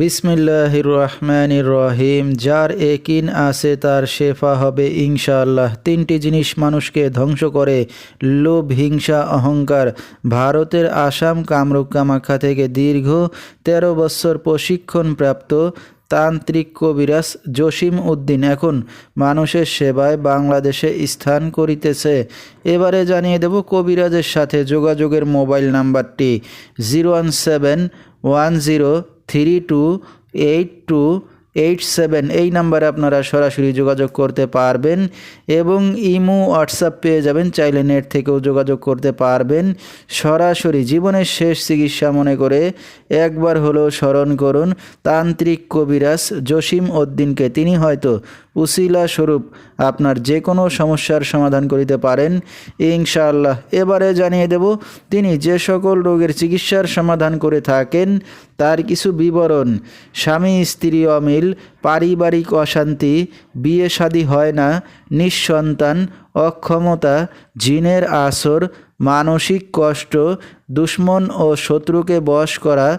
বিসমিল্লাহির রহমানির রহিম যার একিন আছে তার শেফা হবে ইনশাআল্লাহ। তিনটি জিনিস মানুষকে ধ্বংস করে। লোভ, হিংসা, অহংকার। ভারতের আসাম কামরূপ কামাখ্যা থেকে দীর্ঘ তেরো বছর প্রশিক্ষণ প্রাপ্ত তান্ত্রিক কবিরাজ জসিম উদ্দিন এখন মানুষের সেবায় বাংলাদেশে স্থান করিতেছে। এবারে জানিয়ে দেব কবিরাজের সাথে যোগাযোগের মোবাইল নাম্বারটি। Zero one seven one zero three two eight two eight seven এই নাম্বারে আপনারা সরাসরি যোগাযোগ করতে পারবেন এবং ইমো হোয়াটসঅ্যাপ পেয়ে যাবেন। চাইলে নেট থেকেও যোগাযোগ করতে পারবেন। সরাসরি জীবনের শেষ চিকিৎসা মনে করে একবার হলেও স্মরণ করুন, তান্ত্রিক কবিরাজ জসিম উদ্দিনকে। তিনি হয়তো উসিলা স্বরূপ আপনার যে কোনো সমস্যার সমাধান করিতে পারেন। ইনশাআল্লাহ, এবারে জানিয়ে দেব, তিনি যে সকল রোগের চিকিৎসার সমাধান করে থাকেন, তার কিছু বিবরণ। স্বামী, স্ত্রী অমিল, পারিবারিক অশান্তি, বিয়ে শাদী হয় না, নিঃসন্তান, অক্ষমতা, জিনের আসর, মানসিক কষ্ট, দুশ্মন ও শত্রুকে বশ করা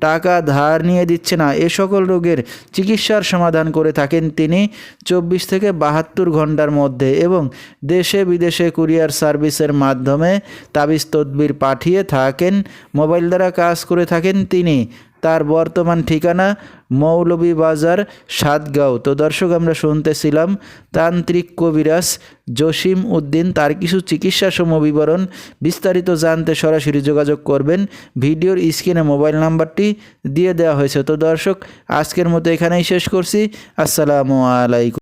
টাকা ধার নিয়ে দিচ্ছে না। এ সকল রোগের চিকিৎসার সমাধান করে থাকেন তিনি চব্বিশ থেকে বাহাত্তর ঘণ্টার মধ্যে এবং দেশে বিদেশে কুরিয়ার সার্ভিসের মাধ্যমে তাবিজ তদবির পাঠিয়ে থাকেন, মোবাইল দ্বারা কাজ করে থাকেন তিনি। তার বর্তমান ঠিকানা মৌলভীবাজার, সাতগাঁও। তো দর্শক, আমরা শুনতেছিলাম তান্ত্রিক কবিরাজ জসিম উদ্দিন, তার কিছু চিকিৎসা সম বিবরণ বিস্তারিত জানতে সরাসরি যোগাযোগ করবেন। ভিডিওর স্ক্রিনে মোবাইল নাম্বারটি দিয়ে দেওয়া হয়েছে। তো দর্শক, আজকের মতো এখানেই শেষ করছি। আসসালামু আলাইকুম।